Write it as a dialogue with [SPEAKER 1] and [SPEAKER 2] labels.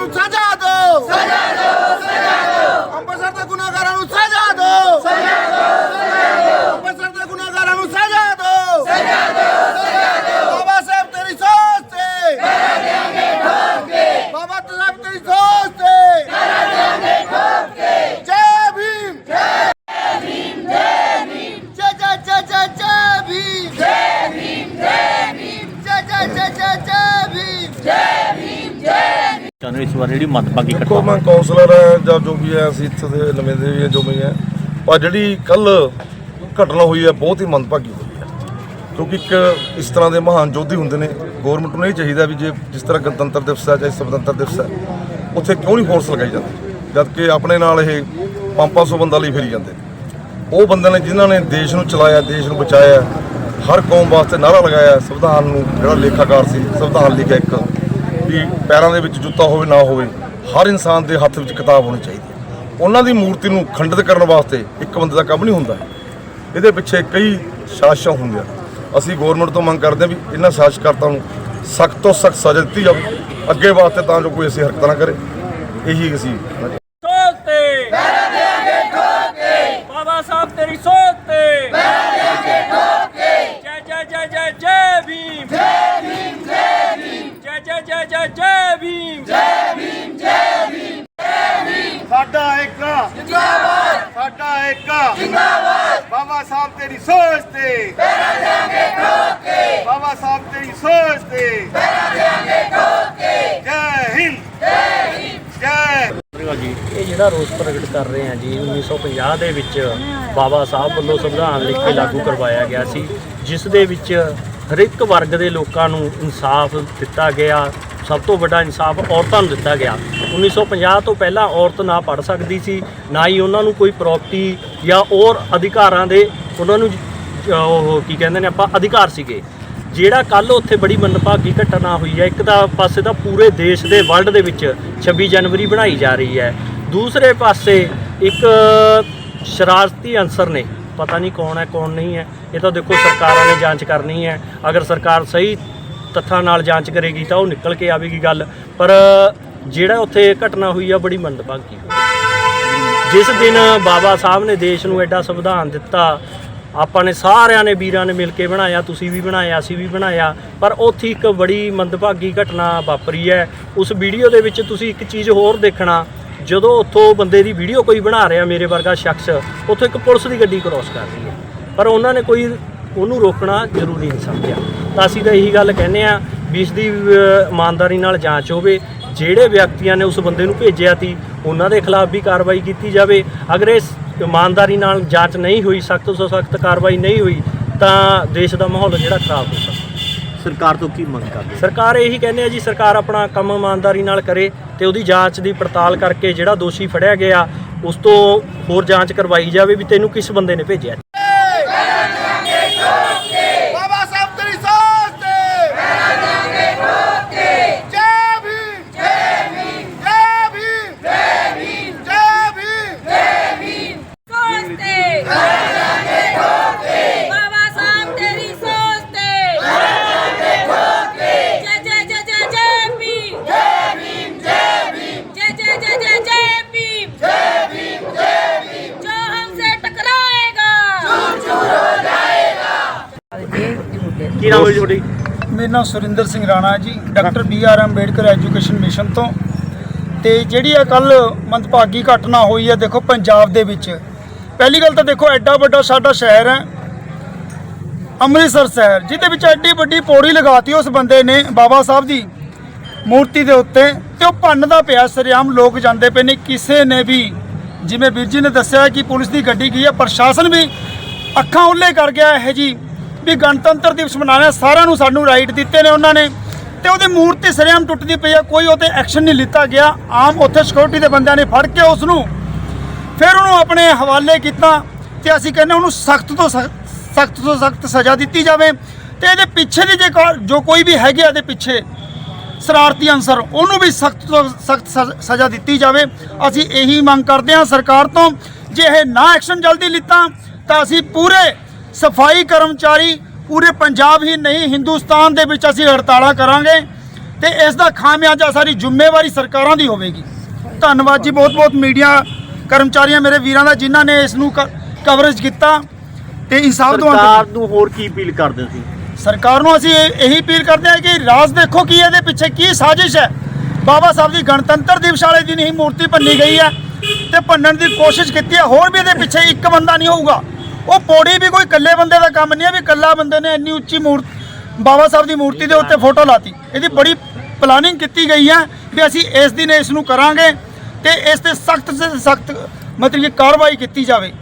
[SPEAKER 1] ਨੂੰ ਸਜ਼ਾ ਦਿਓ ਸਜ਼ਾ ਦਿਓ ਸਜ਼ਾ ਦਿਓ ਅੰਮ੍ਰਿਤਸਰ ਦੇ ਗੁਨਾਹਗਾਰਾਂ ਨੂੰ ਸਜ਼ਾ ਦਿਓ ਸਜ਼ਾ ਦਿਓ ਸਜ਼ਾ ਦਿਓ ਅੰਮ੍ਰਿਤਸਰ ਦੇ ਗੁਨਾਹਗਾਰਾਂ ਨੂੰ ਸਜ਼ਾ ਦਿਓ ਸਜ਼ਾ ਦਿਓ ਸਜ਼ਾ ਦਿਓ ਬਾਬਾ ਸਾਹਿਬ ਤੇਰੀ ਸੋਚ ਤੇ ਕਰਾ ਦੇਾਂਗੇ ਠੋਕ ਕੇ ਬਾਬਾ ਸਾਹਿਬ ਤੇਰੀ ਸੋਚ ਤੇ ਕਰਾ ਦੇਾਂਗੇ ਠੋਕ ਕੇ ਜੈ ਭੀਮ ਜੈ ਭੀਮ ਜੈ ਭੀਮ ਜੈ ਜੈ ਜੈ ਜੈ ਜੈ ਭੀਮ ਜੈ ਭੀਮ ਜੈ ਭੀਮ ਜੈ ਜੈ ਜੈ ਜੈ ਜੈ ਭੀਮ ਜੈ ਭੀਮ
[SPEAKER 2] ਤੁਹਾਨੂੰ ਇਸ ਵਾਰ ਜਿਹੜੀ ਮੰਦਭਾਗੀ
[SPEAKER 3] ਦੇਖੋ
[SPEAKER 2] ਘਟਨਾ
[SPEAKER 3] ਮੈਂ ਕਾਉਂਸਲਰ ਹਾਂ ਜਾਂ ਜੋ ਵੀ ਹੈ ਅਸੀਂ ਇੱਥੇ ਦੇ ਨੁਮਾਇੰਦੇ ਵੀ ਹੈ ਜੋ ਵੀ ਹੈ। ਪਰ ਜਿਹੜੀ ਕੱਲ ਘਟਨਾ ਹੋਈ ਹੈ ਬਹੁਤ ਹੀ ਮੰਦਭਾਗੀ ਹੋਈ ਹੈ। ਕਿਉਂਕਿ ਇੱਕ ਇਸ ਤਰ੍ਹਾਂ ਦੇ ਮਹਾਨ ਯੋਧੀ ਹੁੰਦੇ ਨੇ ਗਵਰਨਮੈਂਟ ਨੂੰ ਇਹ ਚਾਹੀਦਾ ਵੀ ਜੇ ਜਿਸ ਤਰ੍ਹਾਂ ਗਣਤੰਤਰ ਦਿਵਸ ਹੈ ਜਾਂ ਸੁਤੰਤਰ ਦਿਵਸ ਹੈ ਉੱਥੇ ਕਿਉਂ ਨਹੀਂ ਫੋਰਸ ਲਗਾਈ ਜਾਂਦੀ? ਜਦ ਕਿ ਆਪਣੇ ਨਾਲ ਇਹ 500 ਬੰਦਾ ਲਈ ਫਿਰੀ ਜਾਂਦੇ ਨੇ। ਉਹ ਬੰਦੇ ਨੇ ਜਿਨ੍ਹਾਂ ਨੇ ਦੇਸ਼ ਨੂੰ ਚਲਾਇਆ ਦੇਸ਼ ਨੂੰ ਬਚਾਇਆ ਹਰ ਕੌਮ ਵਾਸਤੇ ਨਾਰਾ ਲਗਾਇਆ ਸੰਵਿਧਾਨ ਨੂੰ ਜਿਹੜਾ ਲੇਖਾਕਾਰ ਸੀ ਸੰਵਿਧਾਨ ਲਿਖਿਆ ਇੱਕ। ਵੀ ਪੈਰਾਂ ਦੇ ਵਿੱਚ ਜੁੱਤਾ ਹੋਵੇ, ਨਾ ਹੋਵੇ, ਹਰ ਇਨਸਾਨ ਦੇ ਹੱਥ ਵਿੱਚ ਕਿਤਾਬ ਹੋਣੀ ਚਾਹੀਦੀ ਹੈ। ਉਹਨਾਂ ਦੀ ਮੂਰਤੀ ਨੂੰ ਖੰਡਿਤ ਕਰਨ ਵਾਸਤੇ ਇੱਕ ਬੰਦੇ ਦਾ ਕੰਮ ਨਹੀਂ ਹੁੰਦਾ। ਇਹਦੇ ਪਿੱਛੇ ਕਈ ਸਾਜ਼ਿਸ਼ਾਂ ਹੁੰਦੀਆਂ। ਅਸੀਂ ਗਵਰਨਮੈਂਟ ਤੋਂ ਮੰਗ ਕਰਦੇ ਹਾਂ ਵੀ ਇਹਨਾਂ ਸਾਜ਼ਿਸ਼ਕਰਤਾਂ ਨੂੰ ਸਖਤ ਤੋਂ ਸਖਤ ਸਜ਼ਾ ਦਿੱਤੀ ਜਾਵੇ। ਅੱਗੇ ਵਾਸਤੇ ਤਾਂ ਜੋ ਕੋਈ ਐਸੀ ਹਰਕਤ ਨਾ ਕਰੇ। ਇਹੀ ਅਸੀਂ
[SPEAKER 4] ਸੋਚ ਤੇ ਪੈਰਾ ਦੇਾਂਗੇ ਠੋਕ ਕੇ ਬਾਬਾ ਸਾਹਿਬ ਤੇਰੀ ਸੋਚ ਤੇ ਪੈਰਾ ਦੇਾਂਗੇ ਠੋਕ ਕੇ ਜੈ ਜੈ ਜੈ ਜੈ ਜੈ ਭੀਮ ਜੈ ਭੀਮ ਜੈ ਭੀਮ ਜੈ ਜੈ ਜੈ ਜੈ ਜੈ ਭੀਮ ਜੈ
[SPEAKER 1] ਸਾਡਾ ਏਕਾ ਜਿੰਦਾਬਾਦ ਸਾਡਾ ਏਕਾ ਜਿੰਦਾਬਾਦ ਬਾਬਾ ਸਾਹਿਬ, ਤੇਰੀ ਸੋਚ ਤੇ। ਪੈਰਾ ਦੇਾਂਗੇ ਠੋਕ ਕੇ ਬਾਬਾ ਸਾਹਿਬ, ਤੇਰੀ ਸੋਚ ਤੇ। ਪੈਰਾ ਦੇਾਂਗੇ ਠੋਕ ਕੇ ਜੈ ਹਿੰਦ। ਜੈ ਹਿੰਦ। ਜੈ
[SPEAKER 2] ਜੀ
[SPEAKER 4] ਇਹ ਜਿਹੜਾ ਰੋਸ ਪ੍ਰਗਟ ਕਰ ਰਹੇ ਆ ਜੀ 1950 ਦੇ ਵਿੱਚ ਬਾਬਾ ਸਾਹਿਬ ਵੱਲੋਂ ਸੰਵਿਧਾਨ ਲਿਖ ਕੇ ਲਾਗੂ ਕਰਵਾਇਆ ਗਿਆ ਸੀ, ਜਿਸ ਦੇ ਵਿੱਚ ਹਰ ਇੱਕ ਵਰਗ ਦੇ ਲੋਕਾਂ ਨੂੰ ਇਨਸਾਫ ਦਿੱਤਾ ਗਿਆ ਸਭ ਤੋਂ ਵੱਡਾ ਇਨਸਾਫ ਔਰਤਾਂ ਨੂੰ ਦਿੱਤਾ ਗਿਆ। 1950 ਤੋਂ ਪਹਿਲਾਂ ਔਰਤ ਨਾ ਪੜ ਸਕਦੀ ਸੀ, ਨਾ ਹੀ ਉਹਨਾਂ ਨੂੰ ਕੋਈ ਪ੍ਰਾਪਰਟੀ ਜਾਂ ਹੋਰ ਅਧਿਕਾਰਾਂ ਦੇ ਉਹਨਾਂ ਨੂੰ, ਉਹ ਕੀ ਕਹਿੰਦੇ ਨੇ ਆਪਾਂ, ਅਧਿਕਾਰ ਸੀਗੇ। ਜਿਹੜਾ ਕੱਲ ਉੱਥੇ ਬੜੀ ਮੰਦਭਾਗੀ ਘਟਨਾ ਹੋਈ ਹੈ, ਇੱਕ ਤਾਂ ਪਾਸੇ ਤਾਂ ਪੂਰੇ ਦੇਸ਼ ਦੇ ਵਰਲਡ ਦੇ ਵਿੱਚ 26 ਜਨਵਰੀ ਬਣਾਈ ਜਾ ਰਹੀ ਹੈ। ਦੂਸਰੇ ਪਾਸੇ ਇੱਕ ਸ਼ਰਾਰਤੀ ਅਨਸਰ ਨੇ, ਪਤਾ ਨਹੀਂ ਕੌਣ ਹੈ, ਕੌਣ ਨਹੀਂ ਹੈ, ਇਹ ਤਾਂ ਦੇਖੋ ਸਰਕਾਰਾਂ ਨੇ ਜਾਂਚ ਕਰਨੀ ਹੈ। ਅਗਰ ਸਰਕਾਰ ਸਹੀ ਤੱਥਾਂ ਨਾਲ ਜਾਂਚ ਕਰੇਗੀ ਤਾਂ ਉਹ ਨਿਕਲ ਕੇ ਆਵੇਗੀ ਗੱਲ। ਪਰ ਜਿਹੜਾ ਉੱਥੇ ਘਟਨਾ ਹੋਈ ਆ, ਬੜੀ ਮੰਦਭਾਗੀ ਹੋਈ। ਜਿਸ ਦਿਨ ਬਾਬਾ ਸਾਹਿਬ ਨੇ ਦੇਸ਼ ਨੂੰ ਐਡਾ ਸੰਵਿਧਾਨ ਦਿੱਤਾ, ਆਪਾਂ ਨੇ ਸਾਰਿਆਂ ਨੇ ਵੀਰਾਂ ਨੇ ਮਿਲ ਕੇ ਬਣਾਇਆ, ਤੁਸੀਂ ਵੀ ਬਣਾਇਆ, ਅਸੀਂ ਵੀ ਬਣਾਇਆ, ਪਰ ਉੱਥੇ ਇੱਕ ਬੜੀ ਮੰਦਭਾਗੀ ਘਟਨਾ ਵਾਪਰੀ ਹੈ। ਉਸ ਵੀਡੀਓ ਦੇ ਵਿੱਚ ਤੁਸੀਂ ਇੱਕ ਚੀਜ਼ ਹੋਰ ਦੇਖਣਾ, ਜਦੋਂ ਉੱਥੋਂ ਬੰਦੇ ਦੀ ਵੀਡੀਓ ਕੋਈ ਬਣਾ ਰਿਹਾ ਮੇਰੇ ਵਰਗਾ ਸ਼ਖਸ, ਉੱਥੋਂ ਇੱਕ ਪੁਲਿਸ ਦੀ ਗੱਡੀ ਕ੍ਰੋਸ ਕਰ ਰਹੀ ਹੈ। ਪਰ ਉਹਨਾਂ ਨੇ ਕੋਈ ਉਹਨੂੰ ਰੋਕਣਾ ਜ਼ਰੂਰੀ ਨਹੀਂ ਸਮਝਿਆ। ਤਾਂ ਅਸੀਂ ਤਾਂ ਇਹੀ ਗੱਲ ਕਹਿੰਦੇ ਆ ਵੀ ਇਸ ਦੀ ਇਮਾਨਦਾਰੀ ਨਾਲ ਜਾਂਚ ਹੋਵੇ। ਜਿਹੜੇ ਵਿਅਕਤੀਆਂ ਨੇ ਉਸ ਬੰਦੇ ਨੂੰ ਭੇਜਿਆ ਸੀ ਉਹਨਾਂ ਦੇ ਖਿਲਾਫ ਵੀ ਕਾਰਵਾਈ ਕੀਤੀ ਜਾਵੇ। ਅਗਰ ਇਸ ਇਮਾਨਦਾਰੀ ਨਾਲ ਜਾਂਚ ਨਹੀਂ ਹੋਈ ਸਖਤ ਤੋਂ ਸਖਤ ਕਾਰਵਾਈ ਨਹੀਂ ਹੋਈ ਤਾਂ ਦੇਸ਼ ਦਾ ਮਾਹੌਲ ਜਿਹੜਾ ਖਰਾਬ ਹੋ ਸਕਦਾ।
[SPEAKER 2] ਸਰਕਾਰ ਤੋਂ ਕੀ ਮੰਗ ਕਰਦੇ?
[SPEAKER 4] ਸਰਕਾਰ ਇਹੀ ਕਹਿੰਦੇ ਆ ਜੀ ਸਰਕਾਰ ਆਪਣਾ ਕੰਮ ਇਮਾਨਦਾਰੀ ਨਾਲ ਕਰੇ ਤੇ ਉਹਦੀ ਜਾਂਚ ਦੀ ਪੜਤਾਲ ਕਰਕੇ ਜਿਹੜਾ ਦੋਸ਼ੀ ਫੜਿਆ ਗਿਆ ਉਸ ਤੋਂ ਹੋਰ ਜਾਂਚ ਕਰਵਾਈ ਜਾਵੇ ਵੀ ਤੈਨੂੰ ਕਿਸ ਬੰਦੇ ਨੇ ਭੇਜਿਆ।
[SPEAKER 1] ਕੀ
[SPEAKER 4] ਨਾਮ ਹੈ ਜੀ ਤੁਹਾਡੀ?
[SPEAKER 5] ਮੇਰਾ ਨਾਮ ਸੁਰਿੰਦਰ ਸਿੰਘ ਰਾਣਾ ਹੈ ji, doctor B R Ambedkar education mission ਤੋਂ। ਤੇ ਜਿਹੜੀ ਆ ਕੱਲ ਮੰਦਭਾਗੀ ਘਟਨਾ ਹੋਈ ਹੈ, ਦੇਖੋ ਪੰਜਾਬ ਦੇ ਵਿੱਚ। ਪਹਿਲੀ ਗੱਲ ਤਾਂ ਦੇਖੋ, ਐਡਾ ਵੱਡਾ ਸਾਡਾ ਸ਼ਹਿਰ ਹੈ, ਅੰਮ੍ਰਿਤਸਰ ਸ਼ਹਿਰ, ਜਿਹਦੇ ਵਿੱਚ ਐਡੀ ਵੱਡੀ ਪੌੜੀ ਲਗਾਤੀ ਉਸ ਬੰਦੇ ਨੇ, ਬਾਬਾ ਸਾਹਿਬ ਦੀ ਮੂਰਤੀ ਦੇ ਉੱਤੇ। ਤੇ ਉਹ ਭੰਨਦਾ ਪਿਆ, ਸਰਿਆਮ ਲੋਕ ਜਾਂਦੇ ਪਏ ਨੇ, ਕਿਸੇ ਨੇ ਵੀ। ਜਿਵੇਂ ਵੀਰ ਜੀ ਨੇ ਦੱਸਿਆ ਕਿ ਪੁਲਿਸ ਦੀ ਗੱਡੀ ਗਈ ਹੈ, ਪ੍ਰਸ਼ਾਸਨ ਵੀ ਅੱਖਾਂ ਉੱਲੇ ਕਰ ਗਿਆ ਇਹ ਜੀ। ਵੀ ਗਣਤੰਤਰ ਦਿਵਸ ਮਨਾਉਣਾ ਸਾਰਿਆਂ ਨੂੰ ਸਾਨੂੰ ਰਾਈਟ ਦਿੱਤੇ ਨੇ ਉਹਨਾਂ ਨੇ। ਤੇ ਉਹਦੀ ਮੂਰਤੀ ਸਰਿਆਮ ਟੁੱਟਦੀ ਪਈ ਆ, ਕੋਈ ਉਹਤੇ ਐਕਸ਼ਨ ਨਹੀਂ ਲਿੱਤਾ ਗਿਆ। ਆਮ ਉੱਥੇ ਸਿਕਿਉਰਿਟੀ ਦੇ ਬੰਦਿਆਂ ਨੇ ਫੜ ਕੇ ਉਸ ਨੂੰ ਫਿਰ ਉਹਨੂੰ ਆਪਣੇ ਹਵਾਲੇ ਕੀਤਾ ਤੇ ਅਸੀਂ ਕਹਿੰਦੇ ਉਹਨੂੰ ਸਖਤ ਤੋਂ ਸਖਤ ਤੋਂ ਸਖਤ ਸਜ਼ਾ ਦਿੱਤੀ ਜਾਵੇ। ਤੇ ਇਹਦੇ ਪਿੱਛੇ ਦੀ ਜੇ ਕੋ- ਜੋ ਕੋਈ ਵੀ ਹੈਗੇ ਇਹਦੇ ਪਿੱਛੇ ਸ਼ਰਾਰਤੀ ਅਨਸਰ, ਉਹਨੂੰ ਵੀ ਸਖਤ ਤੋਂ ਸਖਤ ਸਜ਼ਾ ਦਿੱਤੀ ਜਾਵੇ। ਅਸੀਂ ਇਹੀ ਮੰਗ ਕਰਦੇ ਹਾਂ ਸਰਕਾਰ ਤੋਂ, ਜੇ ਇਹ ਨਾ ਐਕਸ਼ਨ ਜਲਦੀ ਲਿੱਤਾ, ਤਾਂ ਅਸੀਂ ਪੂਰੇ ਸਫ਼ਾਈ ਕਰਮਚਾਰੀ ਪੂਰੇ ਪੰਜਾਬ ਹੀ ਨਹੀਂ ਹਿੰਦੁਸਤਾਨ ਦੇ ਵਿੱਚ ਅਸੀਂ ਹੜਤਾਲਾਂ ਕਰਾਂਗੇ ਤੇ ਇਸ ਦਾ ਖਾਮਿਆਜਾ ਸਾਰੀ ਜ਼ਿੰਮੇਵਾਰੀ ਸਰਕਾਰਾਂ ਦੀ ਹੋਵੇਗੀ। ਧੰਨਵਾਦ ਜੀ ਬਹੁਤ ਬਹੁਤ ਮੀਡੀਆ ਕਰਮਚਾਰੀਆਂ ਮੇਰੇ ਵੀਰਾਂ ਦਾ ਜਿਨ੍ਹਾਂ ਨੇ ਇਸ ਨੂੰ ਕਵਰੇਜ ਕੀਤਾ ਤੇ ਇਨਸਾਫ
[SPEAKER 2] ਸਰਕਾਰ
[SPEAKER 5] ਦਿਵਾਉਣ
[SPEAKER 2] ਨੂੰ ਹੋਰ ਕੀ ਅਪੀਲ ਕਰਦੇ ਸੀ
[SPEAKER 5] ਸਰਕਾਰ ਨੂੰ ਅਸੀਂ ਇਹੀ ਅਪੀਲ ਕਰਦੇ ਹਾਂ ਕਿ ਰਾਜ ਦੇਖੋ ਕੀ ਇਹਦੇ ਪਿੱਛੇ ਕੀ ਸਾਜ਼ਿਸ਼ ਹੈ। ਬਾਬਾ ਸਾਹਿਬ ਦੀ ਗਣਤੰਤਰ ਦਿਵਸ ਵਾਲੇ ਦਿਨ ਹੀ ਮੂਰਤੀ ਭੰਨੀ ਗਈ ਹੈ ਤੇ ਭੰਨਣ ਦੀ ਕੋਸ਼ਿਸ਼ ਕੀਤੀ ਹੈ ਹੋਰ ਵੀ ਇਹਦੇ ਪਿੱਛੇ ਇੱਕ ਬੰਦਾ ਨਹੀਂ ਹੋਊਗਾ। ਉਹ ਪੌੜੀ ਵੀ ਕੋਈ ਇਕੱਲੇ ਬੰਦੇ ਦਾ ਕੰਮ ਨਹੀਂ ਹੈ ਵੀ ਇਕੱਲਾ ਬੰਦੇ ਨੇ ਇੰਨੀ ਉੱਚੀ ਮੂਰਤ ਬਾਬਾ ਸਾਹਿਬ ਦੀ ਮੂਰਤੀ ਦੇ ਉੱਤੇ ਫੋਟੋ ਲਾਤੀ। ਇਹਦੀ ਬੜੀ ਪਲਾਨਿੰਗ ਕੀਤੀ ਗਈ ਹੈ ਵੀ ਅਸੀਂ ਇਸ ਦਿਨ ਇਸ ਨੂੰ ਕਰਾਂਗੇ ਤੇ ਇਸ ਤੇ ਸਖਤ ਸੇ ਸਖਤ ਮਤਲਬ ਕਿ ਕਾਰਵਾਈ ਕੀਤੀ ਜਾਵੇ।